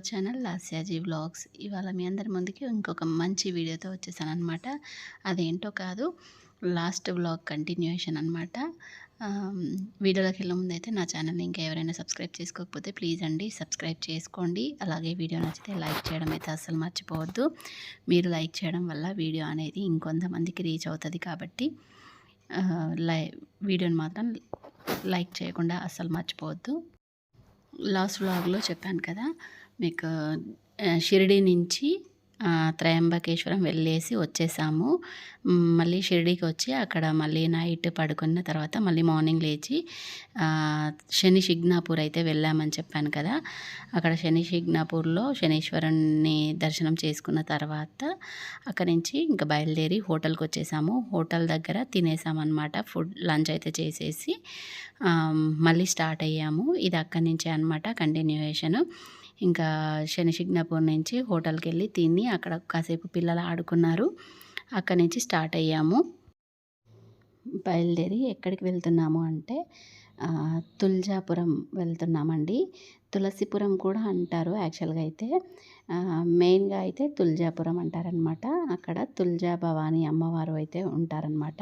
Our channel Lasyaji vlogs. ఇవాళ మీ అందరి ముందుకి ఇంకొక మంచి వీడియోతో వచ్చేసాను అనమాట అదేంటో కాదు లాస్ట్ వ్లాగ్ కంటిన్యూషన్ అనమాట వీడియోలోకి వెళ్ళే ముందు అయితే నా ఛానల్ని ఇంకా ఎవరైనా సబ్స్క్రైబ్ చేసుకోకపోతే ప్లీజ్ అండి సబ్స్క్రైబ్ చేసుకోండి. అలాగే వీడియో నచ్చితే లైక్ చేయడం అయితే అస్సలు మర్చిపోవద్దు. మీరు లైక్ చేయడం వల్ల వీడియో అనేది ఇంకొంతమందికి రీచ్ అవుతుంది కాబట్టి లై వీడియోని మాత్రం లైక్ చేయకుండా అస్సలు మర్చిపోవద్దు. లాస్ట్ వ్లాగ్లో చెప్పాను కదా మీకు షిరిడి నుంచి త్రయంబకేశ్వరం వెళ్ళేసి వచ్చేసాము. మళ్ళీ షిరిడీకి వచ్చి అక్కడ మళ్ళీ నైట్ పడుకున్న తర్వాత మళ్ళీ మార్నింగ్ లేచి శని షిగ్నాపూర్ అయితే వెళ్ళామని చెప్పాను కదా. అక్కడ శని షిగ్నాపూర్లో శనీశ్వరుణ్ణి దర్శనం చేసుకున్న తర్వాత అక్కడి నుంచి ఇంకా బయలుదేరి హోటల్కి వచ్చేసాము. హోటల్ దగ్గర తినేసామన్నమాట. ఫుడ్ లంచ్ అయితే చేసేసి మళ్ళీ స్టార్ట్ అయ్యాము. ఇది అక్కడి నుంచే అనమాట కంటిన్యూయేషను. ఇంకా శనిశిగ్నాపూర్ నుంచి హోటల్కి వెళ్ళి తిని అక్కడ కాసేపు పిల్లలు ఆడుకున్నారు. అక్కడి నుంచి స్టార్ట్ అయ్యాము. బయలుదేరి ఎక్కడికి వెళ్తున్నాము అంటే తుల్జాపురం వెళ్తున్నామండి. తులసిపురం కూడా అంటారు యాక్చువల్గా అయితే. మెయిన్గా అయితే తుల్జాపురం అంటారనమాట. అక్కడ తుల్జా భవానీ అమ్మవారు అయితే ఉంటారనమాట.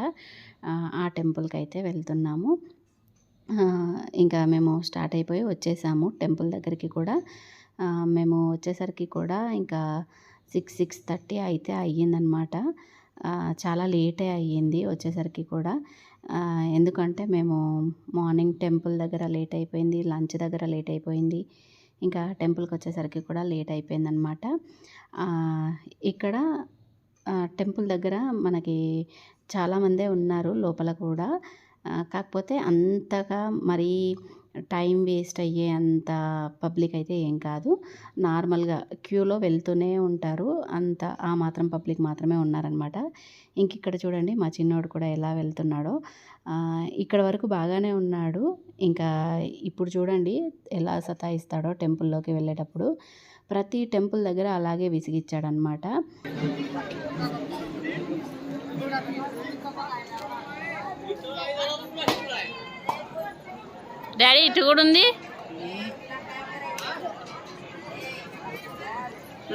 ఆ, టెంపుల్కి అయితే వెళ్తున్నాము. ఇంకా మేము స్టార్ట్ అయిపోయి వచ్చేసాము టెంపుల్ దగ్గరికి కూడా. మేము వచ్చేసరికి కూడా ఇంకా సిక్స్ సిక్స్ థర్టీ అయితే అయ్యిందనమాట చాలా లేటే అయ్యింది వచ్చేసరికి కూడా. ఎందుకంటే మేము మార్నింగ్ టెంపుల్ దగ్గర లేట్ అయిపోయింది లంచ్ దగ్గర లేట్ అయిపోయింది. ఇంకా టెంపుల్కి వచ్చేసరికి కూడా లేట్ అయిపోయిందనమాట ఇక్కడ టెంపుల్ దగ్గర మనకి చాలామందే ఉన్నారు లోపల కూడా. కాకపోతే అంతగా మరీ టైం వేస్ట్ అయ్యే అంత పబ్లిక్ అయితే ఏం కాదు. నార్మల్గా క్యూలో వెళ్తూనే ఉంటారు. అంత ఆ మాత్రం పబ్లిక్ మాత్రమే ఉన్నారనమాట. ఇంక ఇక్కడ చూడండి మా చిన్నోడు కూడా ఎలా వెళ్తున్నాడో. ఇక్కడ వరకు బాగానే ఉన్నాడు. ఇంకా ఇప్పుడు చూడండి ఎలా సతాయిస్తాడో టెంపుల్లోకి వెళ్ళేటప్పుడు. ప్రతి టెంపుల్ దగ్గర అలాగే విసిగిచ్చాడనమాట. డాడీ ఇటు కూడా ఉంది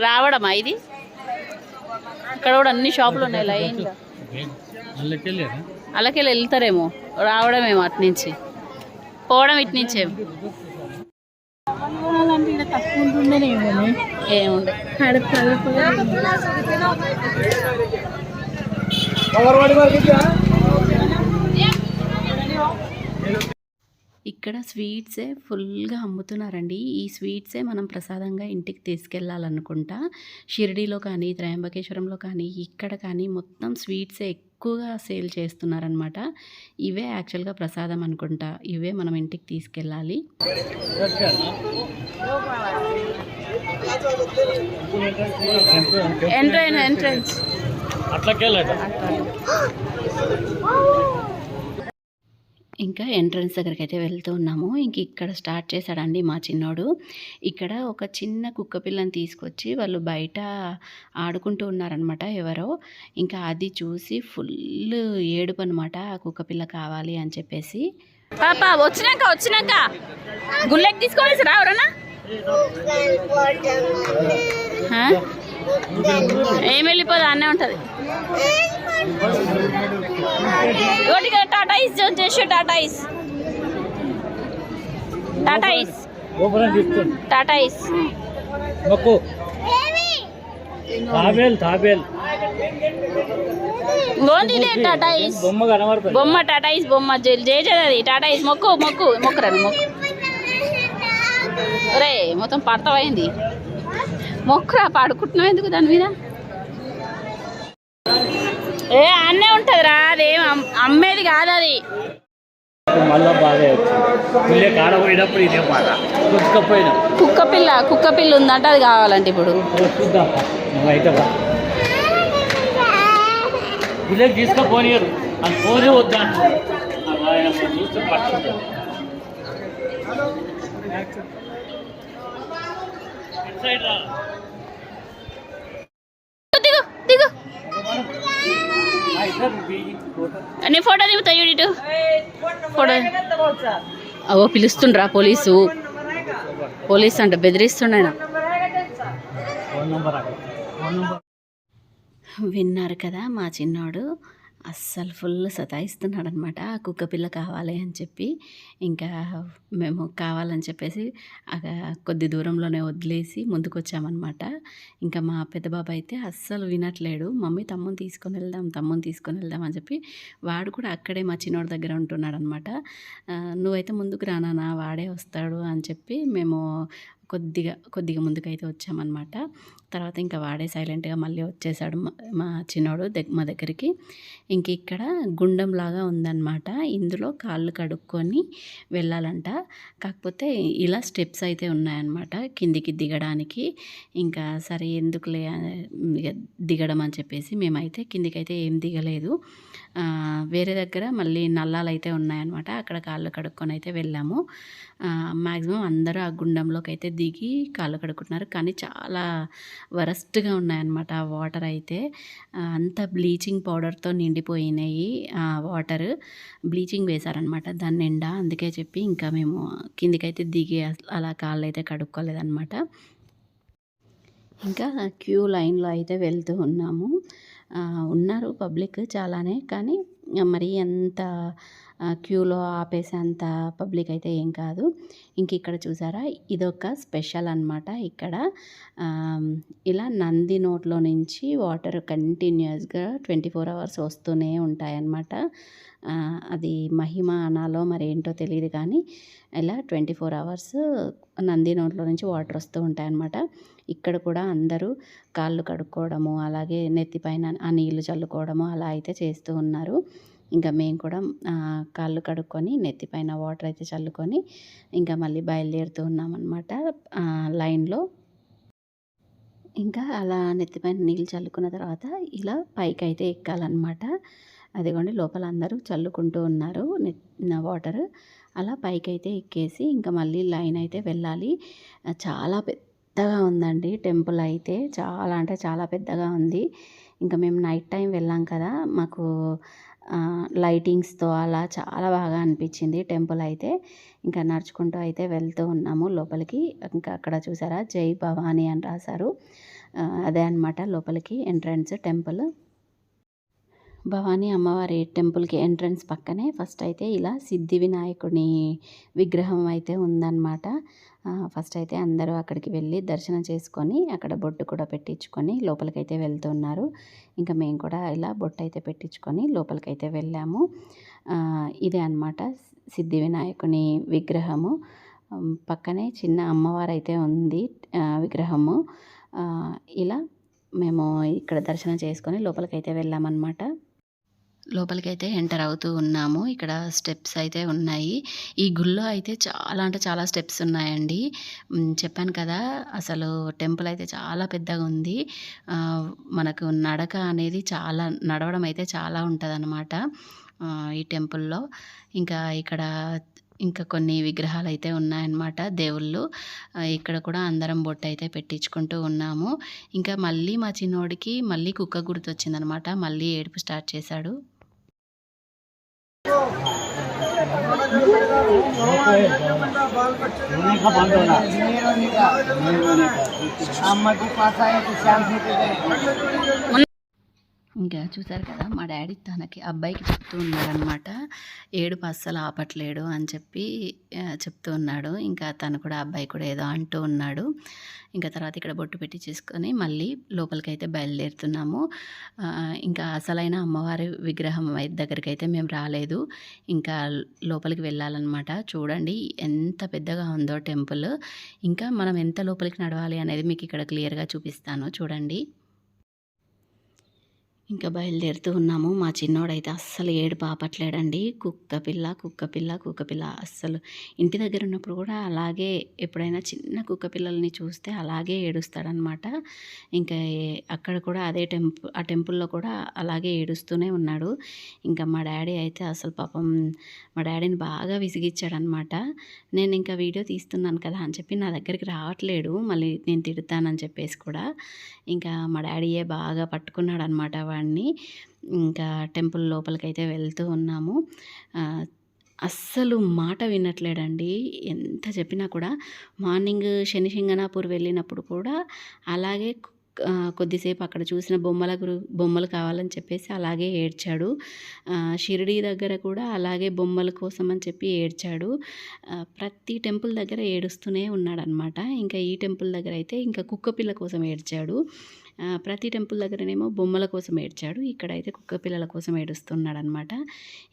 రావడమా ఇది? ఇక్కడ కూడా అన్ని షాపులు ఉన్నాయి లైన్గా అందుకెళ్ళారా అలాగే వెళ్తారేమో. రావడమేమో అటు నుంచి పోవడం ఇటు నుంచే ఏముండే ఇక్కడ స్వీట్సే ఫుల్గా అమ్ముతున్నారండి. ఈ స్వీట్సే మనం ప్రసాదంగా ఇంటికి తీసుకెళ్ళాలనుకుంటా. షిరిడీలో కానీ త్రయంబకేశ్వరంలో కానీ ఇక్కడ కానీ మొత్తం స్వీట్సే ఎక్కువగా సేల్ చేస్తున్నారనమాట ఇవే యాక్చువల్గా ప్రసాదం అనుకుంటా. ఇవే మనం ఇంటికి తీసుకెళ్ళాలి. ఎంట్రెన్స్ ఎంట్రెన్స్ అట్లకెళ్ళట ఇంకా ఎంట్రన్స్ దగ్గరికి అయితే వెళ్తూ ఉన్నాము. ఇంక ఇక్కడ స్టార్ట్ చేశాడండి మా చిన్నోడు. ఇక్కడ ఒక చిన్న కుక్క పిల్లని తీసుకొచ్చి వాళ్ళు బయట ఆడుకుంటూ ఉన్నారనమాట ఎవరో. ఇంకా అది చూసి ఫుల్ ఏడుపు అనమాట ఆ కుక్క పిల్ల కావాలి అని చెప్పేసి. పాప వచ్చినాక వచ్చినాక. గుళ్ళకి తీసుకోవాలి రా ఎవరన్నా? ఏం వెళ్ళిపోదు? అన్నే ఉంటుంది. కదా టాటా ఇస్ చేసి టాటా ఇస్ టాటా ఇస్ టాటా ఇస్ మొక్కు. తాబేల్ తాబేల్. గోంది టాటా ఇస్ బొమ్మ కనబడుతుంది బొమ్మ టాటా ఇస్ బొమ్మ అది టాటా ఇస్ మొక్కు మొక్కు మొక్కురా నువ్వు మొక్కు. ఒరే మొత్తం పడతావైంది మొక్కురా పాడుకుంటున్నావు ఎందుకు దాని మీద? ఏ అన్నే ఉంటుంది రా అదేం అమ్- అమ్మేది కాదు అది. మళ్ళా బాగా వచ్చింది. పిల్లే కాడ పోయినప్పుడు ఇదే మాట చూసుకపోయినా కుక్క పిల్ల కుక్క పిల్ల ఉందంటే అది కావాలంటే ఇప్పుడు. చూద్దాం. తీసుకపోనియరు. అది పోనే చూస్తే సైడ్ రా దిగు దిగు బీ- ఫోటో దిగుతా ఇటు ఫోటో. అవో పిలుస్తుండ్రా పోలీసు. పోలీస్ అంట బెదిరిస్తుండ ఆయన ఫోన్ నెంబర్ అక్కడ ఫోన్ నెంబర్ విన్నారు కదా మా చిన్నోడు. అస్సలు ఫుల్ సతాయిస్తున్నాడు అనమాట కుక్క పిల్ల కావాలి అని చెప్పి. ఇంకా మేము కావాలని చెప్పేసి కొద్ది దూరంలోనే వదిలేసి ముందుకు వచ్చామన్నమాట ఇంకా మా పెద్ద బాబు అయితే అస్సలు వినట్లేడు మమ్మీ తమ్ముని తీసుకొని వెళ్దాం తమ్ముని తీసుకొని వెళ్దాం అని చెప్పి వాడు కూడా అక్కడే మా చిన్నోడి దగ్గర ఉంటున్నాడు అనమాట నువ్వైతే ముందుకు రానా వాడే వస్తాడు అని చెప్పి మేము కొద్దిగా కొద్దిగా ముందుకైతే వచ్చామన్నమాట తర్వాత ఇంకా వాడే సైలెంట్గా మళ్ళీ వచ్చేసాడు మా- చిన్నోడు మా దగ్గరికి. ఇంక ఇక్కడ గుండం లాగా ఉందన్నమాట. ఇందులో కాళ్ళు కడుక్కొని వెళ్ళాలంట. కాకపోతే ఇలా స్టెప్స్ అయితే ఉన్నాయన్నమాట. కిందికి దిగడానికి. ఇంకా సరే ఎందుకులే దిగడం అని చెప్పేసి మేమైతే కిందికైతే ఏం దిగలేదు. వేరే దగ్గర మళ్ళీ నల్లాలు అయితే ఉన్నాయన్నమాట. అక్కడ కాళ్ళు కడుక్కొని అయితే వెళ్ళాము. మ్యాక్సిమం అందరూ ఆ గుండంలోకి అయితే దిగి కాళ్ళు కడుక్కుంటున్నారు కానీ చాలా వరస్ట్గా ఉన్నాయన్నమాట ఆ వాటర్ అయితే. అంత బ్లీచింగ్ పౌడర్తో నిండిపోయినాయి ఆ వాటర్. బ్లీచింగ్ వేశారనమాట దాని నిండా. అందుకే చెప్పి ఇంకా మేము కిందికైతే దిగి అలా కాళ్ళు అయితే కడుక్కోలేదన్నమాట. ఇంకా క్యూ లైన్లో అయితే వెళ్తూ ఉన్నాము. ఉన్నారు పబ్లిక్ చాలానే కానీ మరి అంత క్యూలో ఆపేసేంత పబ్లిక్ అయితే ఏం కాదు. ఇంక ఇక్కడ చూసారా? ఇదొక స్పెషల్ అన్నమాట ఇక్కడ. ఇలా నంది నోట్లో నుంచి వాటర్ కంటిన్యూస్గా ట్వంటీ ఫోర్ అవర్స్ వస్తూనే ఉంటాయన్నమాట. అది మహిమ అనాలో మరి ఏంటో తెలియదు కానీ ఇలా ట్వంటీ ఫోర్ అవర్స్ నంది నోట్లో నుంచి వాటర్ వస్తూ ఉంటాయన్నమాట. ఇక్కడ కూడా అందరూ కాళ్ళు కడుక్కోవడము అలాగే నెత్తిపైన ఆ నీళ్ళు చల్లుకోవడము అలా అయితే చేస్తూ ఉన్నారు. ఇంకా మేము కూడా కాళ్ళు కడుక్కొని నెత్తిపైన వాటర్ అయితే చల్లుకొని ఇంకా మళ్ళీ బయలుదేరుతూ ఉన్నామన్నమాట. లైన్లో. ఇంకా అలా నెత్తిపైన నీళ్ళు చల్లుకున్న తర్వాత ఇలా పైకి అయితే ఎక్కాలన్నమాట. అదిగోండి లోపల అందరూ చల్లుకుంటూ ఉన్నారు వాటర్. అలా పైకి అయితే ఎక్కేసి ఇంకా మళ్ళీ లైన్ అయితే వెళ్ళాలి. చాలా పెద్దగా ఉందండి టెంపుల్ అయితే. చాలా అంటే చాలా పెద్దగా ఉంది. ఇంకా మేము నైట్ టైం వెళ్ళాం కదా మాకు లైటింగ్స్తో అలా చాలా బాగా అనిపించింది టెంపుల్ అయితే. ఇంకా నడుచుకుంటూ అయితే వెళ్తూ ఉన్నాము లోపలికి. ఇంకా అక్కడ చూసారా? జై భవానీ అని రాశారు. అదే అన్నమాట లోపలికి ఎంట్రన్స్ టెంపుల్. భవానీ అమ్మవారి టెంపుల్కి ఎంట్రన్స్ పక్కనే ఫస్ట్ అయితే ఇలా సిద్ధి వినాయకుని విగ్రహం అయితే ఉందన్నమాట. ఫస్ట్ అయితే అందరూ అక్కడికి వెళ్ళి దర్శనం చేసుకొని అక్కడ బొట్టు కూడా పెట్టించుకొని లోపలికైతే వెళ్తున్నారు. ఇంకా మేము కూడా ఇలా బొట్టు అయితే పెట్టించుకొని లోపలికైతే వెళ్ళాము. ఇదే అన్నమాట సిద్ధి వినాయకుని విగ్రహము. పక్కనే చిన్న అమ్మవారు అయితే ఉంది విగ్రహము. ఇలా మేము ఇక్కడ దర్శనం చేసుకొని లోపలికైతే వెళ్ళామన్నమాట. లోపలికైతే ఎంటర్ అవుతూ ఉన్నాము. ఇక్కడ స్టెప్స్ అయితే ఉన్నాయి. ఈ గుళ్ళో అయితే చాలా అంటే చాలా స్టెప్స్ ఉన్నాయండి. చెప్పాను కదా అసలు టెంపుల్ అయితే చాలా పెద్దగా ఉంది. మనకు నడక అనేది చాలా నడవడం అయితే చాలా ఉంటుంది ఈ టెంపుల్లో. ఇంకా ఇక్కడ ఇంకా కొన్ని విగ్రహాలు అయితే ఉన్నాయన్నమాట దేవుళ్ళు. ఇక్కడ కూడా అందరం బొట్టు అయితే పెట్టించుకుంటూ ఉన్నాము. ఇంకా మళ్ళీ మా చిన్నోడికి మళ్ళీ కుక్క గుర్తొచ్చిందనమాట మళ్ళీ ఏడుపు స్టార్ట్ చేశాడు. रोने का बंद होना नहीं रोने का अम्मा के पास आए तो शाम से गए ఇంకా చూసారు కదా మా డాడీ తనకి అబ్బాయికి చెప్తూ ఉన్నాడనమాట ఏడుపు అస్సలు ఆపట్లేడు అని చెప్పి చెప్తూ ఉన్నాడు. ఇంకా తను కూడా అబ్బాయి కూడా ఏదో అంటూ ఉన్నాడు. ఇంకా తర్వాత ఇక్కడ బొట్టు పెట్టి చేసుకొని మళ్ళీ లోపలికి అయితే బయలుదేరుతున్నాము ఇంకా అసలైన అమ్మవారి విగ్రహం దగ్గరికి అయితే మేము రాలేదు. ఇంకా లోపలికి వెళ్ళాలన్నమాట. చూడండి ఎంత పెద్దగా ఉందో టెంపుల్. ఇంకా మనం ఎంత లోపలికి నడవాలి అనేది మీకు ఇక్కడ క్లియర్గా చూపిస్తాను. చూడండి. ఇంకా బయలుదేరుతూ ఉన్నాము. మా చిన్నోడైతే అస్సలు ఏడు పాపట్లేడండి కుక్క పిల్ల కుక్క పిల్ల కుక్క పిల్ల అస్సలు ఇంటి దగ్గర ఉన్నప్పుడు కూడా అలాగే ఎప్పుడైనా చిన్న కుక్క పిల్లల్ని చూస్తే అలాగే ఏడుస్తాడనమాట. ఇంకా అక్కడ కూడా అదే టెంపుల్ ఆ టెంపుల్లో కూడా అలాగే ఏడుస్తూనే ఉన్నాడు. ఇంకా మా డాడీ అయితే అసలు పాపం మా డాడీని బాగా విసిగిచ్చాడనమాట. నేను ఇంకా వీడియో తీస్తున్నాను కదా అని చెప్పి నా దగ్గరికి రావట్లేడు. మళ్ళీ నేను తిడతానని చెప్పేసి కూడా. ఇంకా మా డాడీయే బాగా పట్టుకున్నాడు అనమాట వాడిని ఇంకా టెంపుల్ లోపలికైతే వెళ్తూ ఉన్నాము. అస్సలు మాట వినట్లేడండి ఎంత చెప్పినా కూడా మార్నింగ్ శని సింగనాపూర్ వెళ్ళినప్పుడు కూడా అలాగే కు- కొద్దిసేపు అక్కడ చూసిన బొమ్మల గురు బొమ్మలు కావాలని చెప్పేసి అలాగే ఏడ్చాడు. షిరిడీ దగ్గర కూడా అలాగే బొమ్మల కోసం అని చెప్పి ఏడ్చాడు. ప్రతి టెంపుల్ దగ్గర ఏడుస్తూనే ఉన్నాడనమాట ఇంకా ఈ టెంపుల్ దగ్గర అయితే ఇంకా కుక్కపిల్ల కోసం ఏడ్చాడు. ప్రతి టెంపుల్ దగ్గరనేమో బొమ్మల కోసం ఏడ్చాడు. ఇక్కడైతే కుక్క పిల్లల కోసం ఏడుస్తున్నాడు అనమాట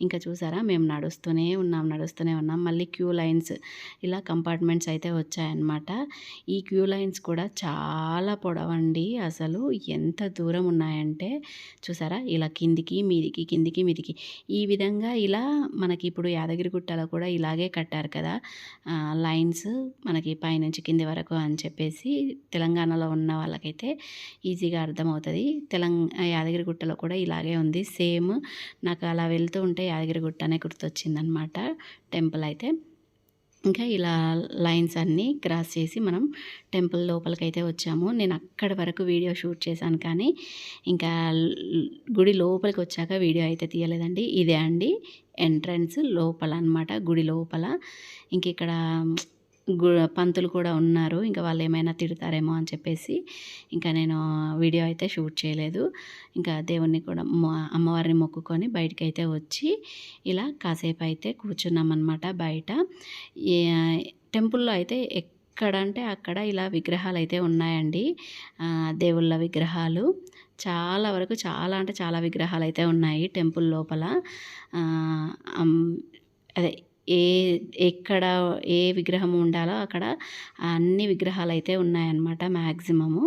ఇంకా చూసారా మేము నడుస్తూనే ఉన్నాం నడుస్తూనే ఉన్నాం. మళ్ళీ క్యూ లైన్స్ ఇలా కంపార్ట్మెంట్స్ అయితే వచ్చాయన్నమాట. ఈ క్యూ లైన్స్ కూడా చాలా పొడవండి అసలు. ఎంత దూరం ఉన్నాయంటే చూసారా ఇలా కిందికి మీదికి కిందికి మీదికి. ఈ విధంగా ఇలా మనకి ఇప్పుడు యాదగిరిగుట్టలో కూడా ఇలాగే కట్టారు కదా. లైన్స్ మనకి పైనుంచి కింది వరకు అని చెప్పేసి తెలంగాణలో ఉన్న వాళ్ళకైతే ఈజీగా అర్థమవుతుంది. తెలంగా యాదగిరిగుట్టలో కూడా ఇలాగే ఉంది. సేమ్ నాకు అలా వెళ్తూ ఉంటే యాదగిరిగుట్ట అనే గుర్తొచ్చిందనమాట టెంపుల్ అయితే. ఇంకా ఇలా లైన్స్ అన్నీ క్రాస్ చేసి మనం టెంపుల్ లోపలికి అయితే వచ్చాము. నేను అక్కడి వరకు వీడియో షూట్ చేశాను కానీ ఇంకా గుడి లోపలికి వచ్చాక వీడియో అయితే తీయలేదండి. ఇదే అండి ఎంట్రన్స్ లోపల అనమాట గుడి లోపల. ఇంక ఇక్కడ పంతులు కూడా ఉన్నారు. ఇంకా వాళ్ళు ఏమైనా తిడతారేమో అని చెప్పేసి ఇంకా నేను వీడియో అయితే షూట్ చేయలేదు. ఇంకా దేవుణ్ణి కూడా అమ్మవారిని మొక్కుకొని బయటికి అయితే వచ్చి ఇలా కాసేపు అయితే కూర్చున్నాం అనమాట బయట టెంపుల్లో అయితే ఎక్కడంటే అక్కడ ఇలా విగ్రహాలు అయితే ఉన్నాయండి. దేవుళ్ళ విగ్రహాలు. చాలా వరకు చాలా అంటే చాలా విగ్రహాలు అయితే ఉన్నాయి టెంపుల్ లోపల. అదే ఏ ఎక్కడ ఏ విగ్రహం ఉండాలో అక్కడ అన్ని విగ్రహాలు అయితే ఉన్నాయన్నమాట మ్యాక్సిమము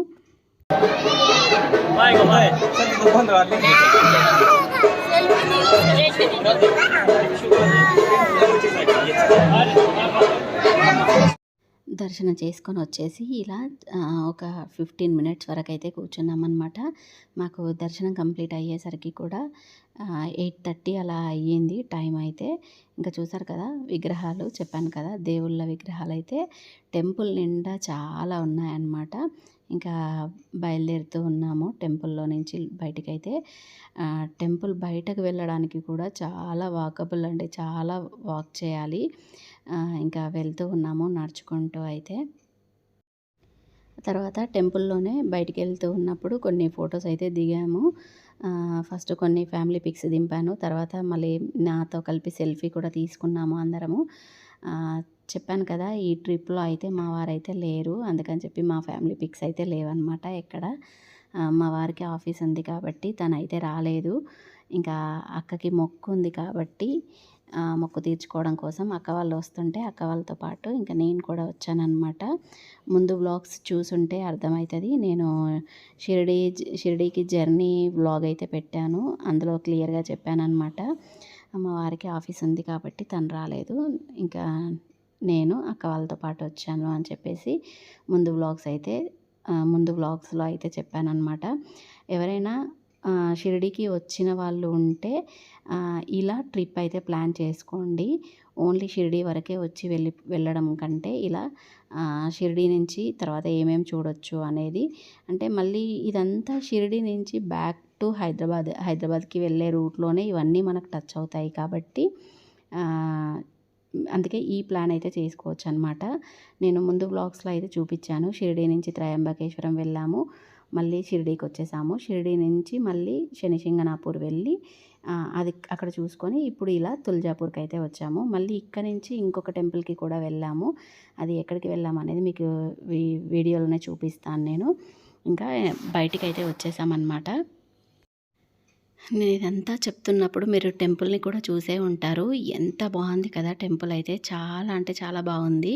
దర్శనం చేసుకొని వచ్చేసి ఇలా ఒక ఫిఫ్టీన్ మినిట్స్ వరకు అయితే కూర్చున్నామన్నమాట. మాకు దర్శనం కంప్లీట్ అయ్యేసరికి కూడా ఎయిట్ థర్టీ అలా అయ్యింది టైం అయితే. ఇంకా చూసారు కదా విగ్రహాలు చెప్పాను కదా దేవుళ్ళ విగ్రహాలు అయితే టెంపుల్ నిండా చాలా ఉన్నాయన్నమాట. ఇంకా బయలుదేరుతూ ఉన్నాము టెంపుల్లో నుంచి బయటకైతే. టెంపుల్ బయటకు వెళ్ళడానికి కూడా చాలా వాకబుల్ అండి చాలా వాక్ చేయాలి. ఇంకా వెళ్తూ ఉన్నాము నడుచుకుంటూ అయితే. తర్వాత టెంపుల్లోనే బయటికి వెళ్తూ ఉన్నప్పుడు కొన్ని ఫొటోస్ అయితే దిగాము. ఫస్ట్ కొన్ని ఫ్యామిలీ పిక్స్ దింపాను. తర్వాత మళ్ళీ నాతో కలిపి సెల్ఫీ కూడా తీసుకున్నాము అందరము. చెప్పాను కదా ఈ ట్రిప్లో అయితే మా వారైతే లేరు. అందుకని చెప్పి మా ఫ్యామిలీ పిక్స్ అయితే లేవన్నమాట ఎక్కడ. మా వారికి ఆఫీస్ ఉంది కాబట్టి తను అయితే రాలేదు. ఇంకా అక్కకి మొక్కు ఉంది కాబట్టి మొక్కు తీర్చుకోవడం కోసం అక్క వాళ్ళు వస్తుంటే అక్క వాళ్ళతో పాటు ఇంకా నేను కూడా వచ్చానమాట ముందు వ్లాగ్స్ చూసుంటే అర్థమవుతుంది నేను షిరిడి షిరిడీకి జర్నీ వ్లాగ్ అయితే పెట్టాను. అందులో క్లియర్గా చెప్పానమాట మా వారికి ఆఫీస్ ఉంది కాబట్టి తను రాలేదు. ఇంకా నేను అక్క వాళ్ళతో పాటు వచ్చాను అని చెప్పేసి ముందు వ్లాగ్స్ అయితే ముందు వ్లాగ్స్లో అయితే చెప్పానన్నమాట. ఎవరైనా షిరిడీకి వచ్చిన వాళ్ళు ఉంటే ఇలా ట్రిప్ అయితే ప్లాన్ చేసుకోండి. ఓన్లీ షిరిడీ వరకే వచ్చి వెళ్ళి వెళ్ళడం కంటే ఇలా షిరిడీ నుంచి తర్వాత ఏమేమి చూడొచ్చు అనేది. అంటే మళ్ళీ ఇదంతా షిరిడీ నుంచి బ్యాక్ టు హైదరాబాద్ హైదరాబాద్కి వెళ్ళే రూట్లోనే ఇవన్నీ మనకు టచ్ అవుతాయి కాబట్టి అందుకే ఈ ప్లాన్ అయితే చేసుకోవచ్చు అనమాట నేను ముందు బ్లాగ్స్లో అయితే చూపించాను. షిరిడీ నుంచి త్రయంబకేశ్వరం వెళ్ళాము. మళ్ళీ షిరిడీకి వచ్చేసాము షిరిడీ నుంచి మళ్ళీ శనిశింగనాపూర్ వెళ్ళి అది అక్కడ చూసుకొని ఇప్పుడు ఇలా తుల్జాపూర్కి అయితే వచ్చాము. మళ్ళీ ఇక్కడ నుంచి ఇంకొక టెంపుల్కి కూడా వెళ్ళాము. అది ఎక్కడికి వెళ్ళాము అనేది మీకు వీ- వీడియోలోనే చూపిస్తాను నేను. ఇంకా బయటికి అయితే వచ్చేసామన్నమాట. నేను ఇదంతా చెప్తున్నప్పుడు మీరు టెంపుల్ని కూడా చూసే ఉంటారు. ఎంత బాగుంది కదా టెంపుల్ అయితే. చాలా అంటే చాలా బాగుంది.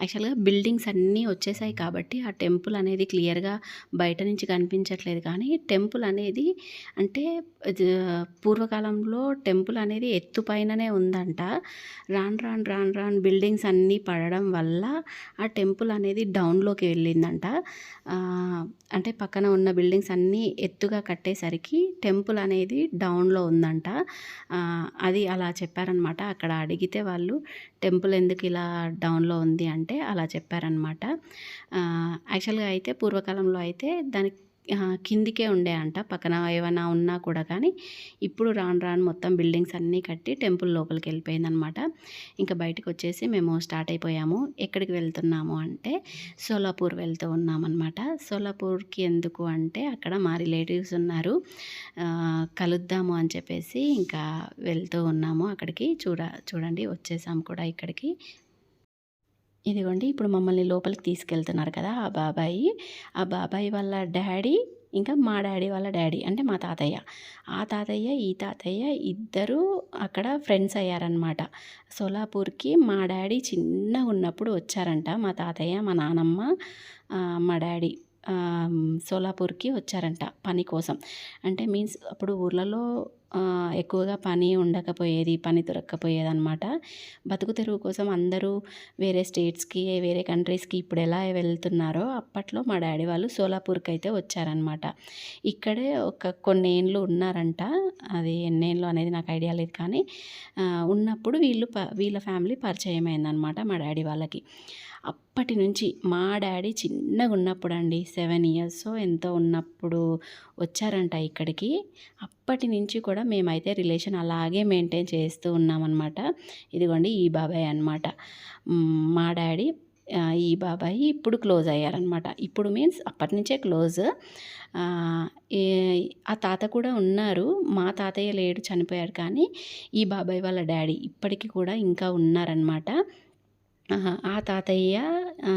యాక్చువల్గా బిల్డింగ్స్ అన్నీ వచ్చేసాయి కాబట్టి ఆ టెంపుల్ అనేది క్లియర్గా బయట నుంచి కనిపించట్లేదు. కానీ టెంపుల్ అనేది అంటే పూర్వకాలంలో టెంపుల్ అనేది ఎత్తు పైననే ఉందంట. రాన్ రాన్ రాన్ రాన్ బిల్డింగ్స్ అన్నీ పడడం వల్ల ఆ టెంపుల్ అనేది డౌన్లోకి వెళ్ళిందంట. అంటే పక్కన ఉన్న బిల్డింగ్స్ అన్నీ ఎత్తుగా కట్టేసరికి టెంపుల్ అనేది డౌన్లో ఉందంట. అది అలా చెప్పారనమాట. అక్కడ అడిగితే వాళ్ళు టెంపుల్ ఎందుకు ఇలా డౌన్లో ఉంది అంటే అలా చెప్పారనమాట. యాక్చువల్గా అయితే పూర్వకాలంలో అయితే దానికి కిందికే ఉండే అంట. పక్కన ఏమైనా ఉన్నా కూడా కానీ ఇప్పుడు రాను రాను మొత్తం బిల్డింగ్స్ అన్నీ కట్టి టెంపుల్ లోపలికి వెళ్ళిపోయిందనమాట. ఇంకా బయటకు వచ్చేసి మేము స్టార్ట్ అయిపోయాము. ఎక్కడికి వెళ్తున్నాము అంటే సోలాపూర్ వెళ్తూ ఉన్నామన్నమాట సోలాపూర్కి ఎందుకు అంటే అక్కడ మా రిలేటివ్స్ ఉన్నారు. కలుద్దాము అని చెప్పేసి ఇంకా వెళ్తూ ఉన్నాము అక్కడికి. చూడ చూడండి వచ్చేసాము కూడా ఇక్కడికి. ఇదిగోండి ఇప్పుడు మమ్మల్ని లోపలికి తీసుకెళ్తున్నారు కదా ఆ బాబాయి. ఆ బాబాయి వాళ్ళ డాడీ ఇంకా మా డాడీ వాళ్ళ డాడీ అంటే మా తాతయ్య. ఆ తాతయ్య ఈ తాతయ్య ఇద్దరూ అక్కడ ఫ్రెండ్స్ అయ్యారనమాట సోలాపూర్కి మా డాడీ చిన్నగా ఉన్నప్పుడు వచ్చారంట. మా తాతయ్య మా నానమ్మ మా డాడీ సోలాపూర్కి వచ్చారంట పని కోసం. అంటే మీన్స్ అప్పుడు ఊర్లలో ఎక్కువగా పని ఉండకపోయేది పని దొరక్కపోయేది అనమాట బతుకు తెరువు కోసం అందరూ వేరే స్టేట్స్కి వేరే కంట్రీస్కి ఇప్పుడు ఎలా వెళ్తున్నారో అప్పట్లో మా డాడీ వాళ్ళు సోలాపూర్కి అయితే వచ్చారనమాట ఇక్కడే ఒక కొన్ని ఏండ్లు ఉన్నారంట. అది ఎన్నేళ్ళు అనేది నాకు ఐడియా లేదు కానీ ఉన్నప్పుడు వీళ్ళు ప వీళ్ళ ఫ్యామిలీ పరిచయం అయిందనమాట మా డాడీ వాళ్ళకి. అప్పటి నుంచి మా డాడీ చిన్నగా ఉన్నప్పుడు అండి సెవెన్ ఇయర్స్ ఎంతో ఉన్నప్పుడు వచ్చారంట ఇక్కడికి. అప్పటి నుంచి కూడా మేమైతే రిలేషన్ అలాగే మెయింటైన్ చేస్తూ ఉన్నామన్నమాట. ఇదిగోండి ఈ బాబాయ్ అనమాట మా డాడీ ఈ బాబాయ్ ఇప్పుడు క్లోజ్ అయ్యారనమాట ఇప్పుడు మీన్స్ అప్పటి నుంచే క్లోజ్. ఆ, తాత కూడా ఉన్నారు. మా తాతయ్య లేడు చనిపోయాడు కానీ ఈ బాబాయ్ వాళ్ళ డాడీ ఇప్పటికీ కూడా ఇంకా ఉన్నారనమాట ఆ తాతయ్య ఆ,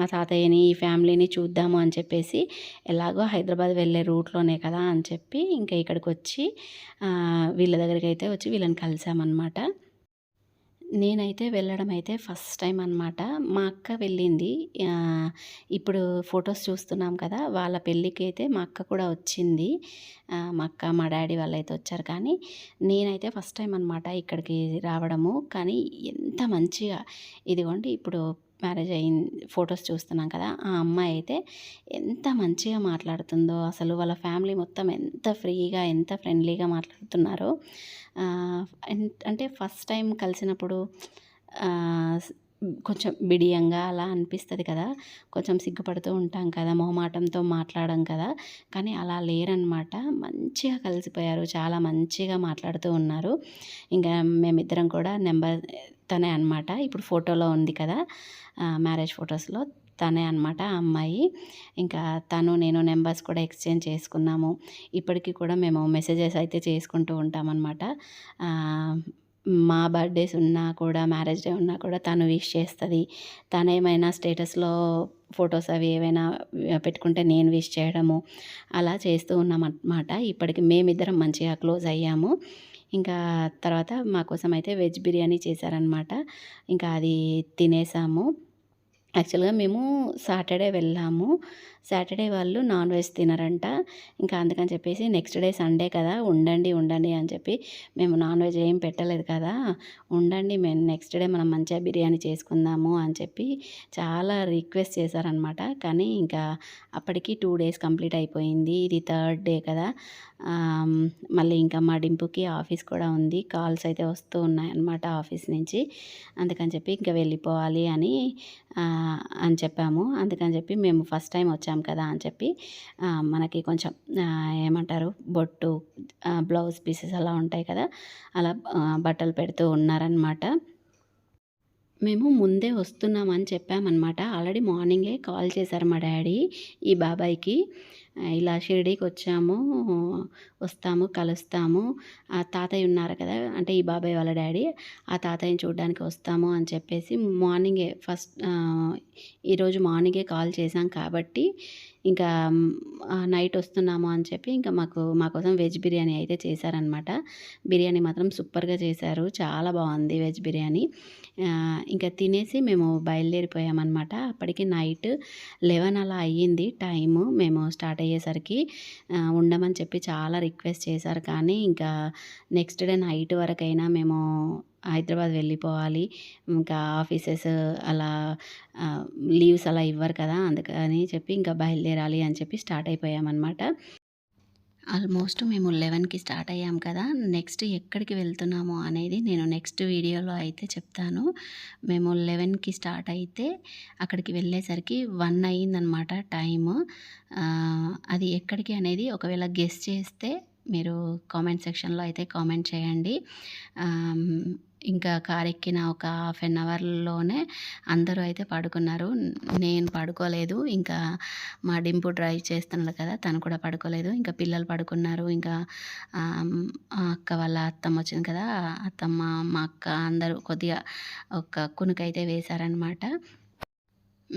ఆ తాతయ్యని ఈ ఫ్యామిలీని చూద్దాము అని చెప్పేసి ఎలాగో హైదరాబాద్ వెళ్ళే రూట్లోనే కదా అని చెప్పి ఇంకా ఇక్కడికి వచ్చి వీళ్ళ దగ్గరికి అయితే వచ్చి వీళ్ళని కలిసామన్నమాట. నేనైతే వెళ్ళడం అయితే ఫస్ట్ టైం అనమాట మా అక్క వెళ్ళింది. ఇప్పుడు ఫొటోస్ చూస్తున్నాం కదా వాళ్ళ పెళ్ళికి అయితే మా అక్క కూడా వచ్చింది. మా అక్క మా డాడీ వాళ్ళు అయితే వచ్చారు కానీ నేనైతే ఫస్ట్ టైం అనమాట ఇక్కడికి రావడము. కానీ ఎంత మంచిగా ఇదిగోండి ఇప్పుడు మ్యారేజ్ అయింది ఫొటోస్ చూస్తున్నాం కదా ఆ అమ్మాయి అయితే ఎంత మంచిగా మాట్లాడుతుందో అసలు వాళ్ళ ఫ్యామిలీ మొత్తం ఎంత ఫ్రీగా ఎంత ఫ్రెండ్లీగా మాట్లాడుతున్నారో. అంటే ఫస్ట్ టైం కలిసినప్పుడు కొంచెం బిడియంగా అలా అనిపిస్తుంది కదా కొంచెం సిగ్గుపడుతూ ఉంటాం కదా మొహమాటంతో మాట్లాడడం కదా కానీ అలా లేరనమాట మంచిగా కలిసిపోయారు చాలా మంచిగా మాట్లాడుతూ ఉన్నారు. ఇంకా మేమిద్దరం కూడా నెంబర్ తనే అనమాట ఇప్పుడు ఫోటోలో ఉంది కదా మ్యారేజ్ ఫొటోస్లో తనే అనమాట ఆ అమ్మాయి. ఇంకా తను నేను నెంబర్స్ కూడా ఎక్స్చేంజ్ చేసుకున్నాము. ఇప్పటికీ కూడా మేము మెసేజెస్ అయితే చేసుకుంటూ ఉంటామన్నమాట మా బర్త్డేస్ ఉన్నా కూడా మ్యారేజ్ డే ఉన్నా కూడా తను విష్ చేస్తుంది. తను ఏమైనా స్టేటస్లో ఫొటోస్ అవి ఏవైనా పెట్టుకుంటే నేను విష్ చేయడము అలా చేస్తూ ఉన్నామన్నమాట ఇప్పటికి మేమిద్దరం మంచిగా క్లోజ్ అయ్యాము. ఇంకా తర్వాత మా కోసం అయితే వెజ్ బిర్యానీ చేశారనమాట ఇంకా అది తినేసాము. యాక్చువల్గా మేము సాటర్డే వెళ్ళాము. సాటర్డే వాళ్ళు నాన్ వెజ్ తినరంట. ఇంకా అందుకని చెప్పేసి నెక్స్ట్ డే సండే కదా ఉండండి ఉండండి అని చెప్పి మేము నాన్ వెజ్ ఏం పెట్టలేదు కదా ఉండండి మేము నెక్స్ట్ డే మనం మంచిగా బిర్యానీ చేసుకుందాము అని చెప్పి చాలా రిక్వెస్ట్ చేశారనమాట కానీ ఇంకా అప్పటికి టూ డేస్ కంప్లీట్ అయిపోయింది. ఇది థర్డ్ డే కదా. మళ్ళీ ఇంకా మా డింపుకి ఆఫీస్ కూడా ఉంది. కాల్స్ అయితే వస్తూ ఉన్నాయన్నమాట ఆఫీస్ నుంచి. అందుకని చెప్పి ఇంకా వెళ్ళిపోవాలి అని అని చెప్పాము. అందుకని చెప్పి మేము ఫస్ట్ టైం వచ్చాము. కదా అని చెప్పి మనకి కొంచెం ఏమంటారు బొట్టు బ్లౌజ్ పీసెస్ అలా ఉంటాయి కదా అలా బట్టలు పెడుతూ ఉన్నారనమాట మేము ముందే వస్తున్నామని చెప్పామన్నమాట. ఆల్రెడీ మార్నింగే కాల్ చేశారు మా డాడీ ఈ బాబాయ్కి. ఇలా షిరిడీకి వచ్చాము వస్తాము కలుస్తాము. ఆ తాతయ్య ఉన్నారు కదా అంటే ఈ బాబాయ్ వాళ్ళ డాడీ ఆ తాతయ్యని చూడడానికి వస్తాము అని చెప్పేసి మార్నింగే ఫస్ట్ ఈరోజు మార్నింగే కాల్ చేశాం కాబట్టి ఇంకా నైట్ వస్తున్నాము అని చెప్పి ఇంకా మాకు మా కోసం వెజ్ బిర్యానీ అయితే చేశారనమాట బిర్యానీ మాత్రం సూపర్గా చేశారు. చాలా బాగుంది వెజ్ బిర్యానీ. ఇంకా తినేసి మేము బయలుదేరిపోయామన్నమాట. అప్పటికి నైట్ లెవెన్ అలా అయ్యింది టైము. మేము స్టార్ట్ అయ్యేసరికి ఉండమని చెప్పి చాలా రిక్వెస్ట్ చేశారు. కానీ ఇంకా నెక్స్ట్ డే నైట్ వరకైనా మేము హైదరాబాద్ వెళ్ళిపోవాలి. ఇంకా ఆఫీసెస్ అలా లీవ్స్ అలా ఇవ్వరు కదా అందుకని చెప్పి ఇంకా బయలుదేరాలి అని చెప్పి స్టార్ట్ అయిపోయామన్నమాట. ఆల్మోస్ట్ మేము లెవెన్కి స్టార్ట్ అయ్యాం కదా నెక్స్ట్ ఎక్కడికి వెళ్తున్నాము అనేది నేను నెక్స్ట్ వీడియోలో అయితే చెప్తాను. మేము లెవెన్కి స్టార్ట్ అయితే అక్కడికి వెళ్ళేసరికి వన్ అయ్యిందనమాట టైము. అది ఎక్కడికి అనేది ఒకవేళ గెస్ట్ చేస్తే మీరు కామెంట్ సెక్షన్లో అయితే కామెంట్ చేయండి. ఇంకా కార్ ఎక్కిన ఒక హాఫ్ అన్ అవర్లోనే అందరూ అయితే పడుకున్నారు. నేను పడుకోలేదు. ఇంకా మా డింపు డ్రైవ్ చేస్తున్నాడు కదా తను కూడా పడుకోలేదు. ఇంకా పిల్లలు పడుకున్నారు. ఇంకా అక్క వాళ్ళ అత్తమ్మ వచ్చింది కదా అత్తమ్మ మా అక్క అందరూ కొద్దిగా ఒక కునుకైతే వేశారనమాట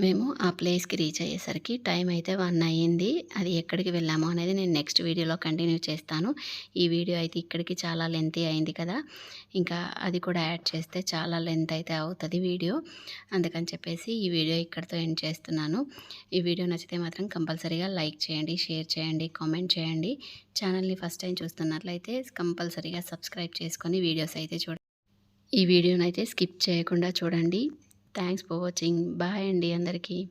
మేము ఆ ప్లేస్కి రీచ్ అయ్యేసరికి టైం అయితే వన్ అయ్యింది. అది ఎక్కడికి వెళ్ళాము అనేది నేను నెక్స్ట్ వీడియోలో కంటిన్యూ చేస్తాను. ఈ వీడియో అయితే ఇక్కడికి చాలా లెంతీ అయింది కదా. ఇంకా అది కూడా యాడ్ చేస్తే చాలా లెంత్ అయితే అవుతుంది వీడియో. అందుకని చెప్పేసి ఈ వీడియో ఇక్కడితో ఎండ్ చేస్తున్నాను. ఈ వీడియో నచ్చితే మాత్రం కంపల్సరీగా లైక్ చేయండి షేర్ చేయండి కామెంట్ చేయండి. ఛానల్ని ఫస్ట్ టైం చూస్తున్నట్లయితే కంపల్సరీగా సబ్స్క్రైబ్ చేసుకొని వీడియోస్ అయితే చూడండి. ఈ వీడియోనైతే స్కిప్ చేయకుండా చూడండి. థ్యాంక్స్ ఫర్ వాచింగ్ బాయ్ అండి అందరికీ.